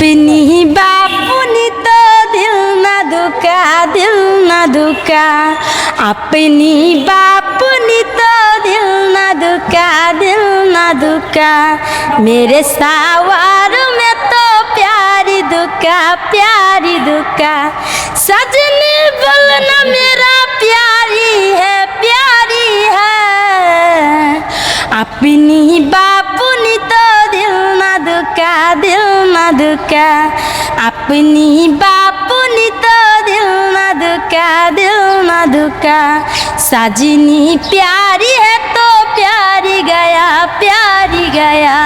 अपनी बापुनी तो दिल न दुका दिल न दुका अपनी बापुनी तो दिल न दुका दिल न दुका मेरे सावर में तो प्यारी दुका प्यारी दुका सजनी बोलना मेरा प्यारी है प्यारी है। अपनी दुका अपनी बापुनी तो दिल न दुका दिल न दुका सजनी प्यारी है तो प्यारी गया प्यारी गया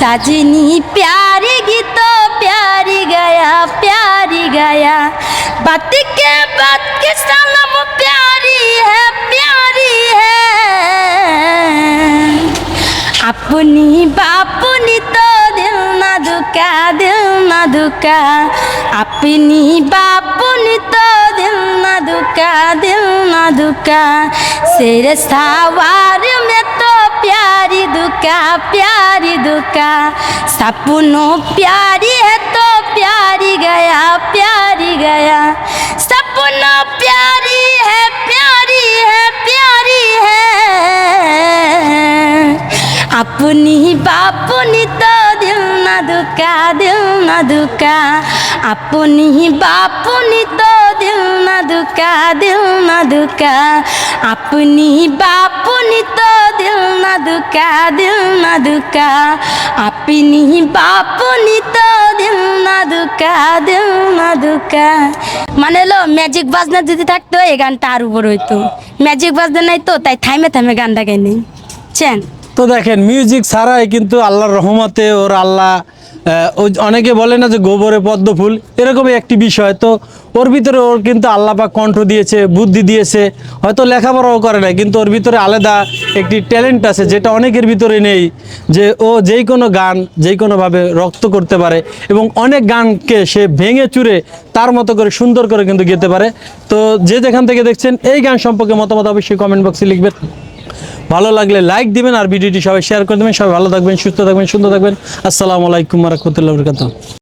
सजनी प्यारी की तो प्यारी गया प्यारी गया बात के बात के सनम प्यारी है प्यारी है अपनी बापुनी तो दिल न दुका दिल न दुका अपनी बापुनी तो दिल न दुका दिल न दुका सिर सवार में तो प्यारी दुका प्यारी दुका सपनों प्यारी है तो प्यारी गया प्यारी गया। सपनों प्यारी है प्यारी है प्यारी है। अपनी बापुनी तो দুকা, দিল না দুকা। আপনি বাপনি তো দিল না দুকা, দিল না দুকা। আপনি বাপনি তো দিল না দুকা, দিল না দুকা। আপনি বাপনি তো দিল না দুকা, দিল না দুকা। মানে লো ম্যাজিক বাজনা যদি থাকতো, এই গানটা আর উপর হইতো। ম্যাজিক বাজনা নাই তো, তাই থাইমে থাইমে গানটা ডাকাই নেই চেন? তো দেখেন মিউজিক ছাড়াই কিন্তু আল্লাহর রহমতে ওর আল্লাহ অনেকে বলে না যে গোবরে পদ্ম ফুল, এরকমই একটি বিষয়। তো ওর ভিতরে ওর কিন্তু আল্লাহ পাক কণ্ঠ দিয়েছে, বুদ্ধি দিয়েছে, হয়তো লেখাপড়াও করে না কিন্তু ওর ভিতরে আলাদা একটি ট্যালেন্ট আছে যেটা অনেকের ভিতরে নেই, যে ও যেই কোনো গান যেই কোনোভাবে রক্ত করতে পারে এবং অনেক গানকে সে ভেঙে চুরে তার মতো করে সুন্দর করে কিন্তু গেতে পারে। তো যে যেখান থেকে দেখছেন, এই গান সম্পর্কে মতামত অবশ্যই কমেন্ট বক্সে লিখবেন। ভালো লাগলে লাইক দিবেন আর ভিডিওটি সবাই শেয়ার করে দেবেন। সবাই ভালো থাকবেন, সুস্থ থাকবেন, সুন্দর থাকবেন। আসসালামু আলাইকুম রহমতুল্লাহ বরকাত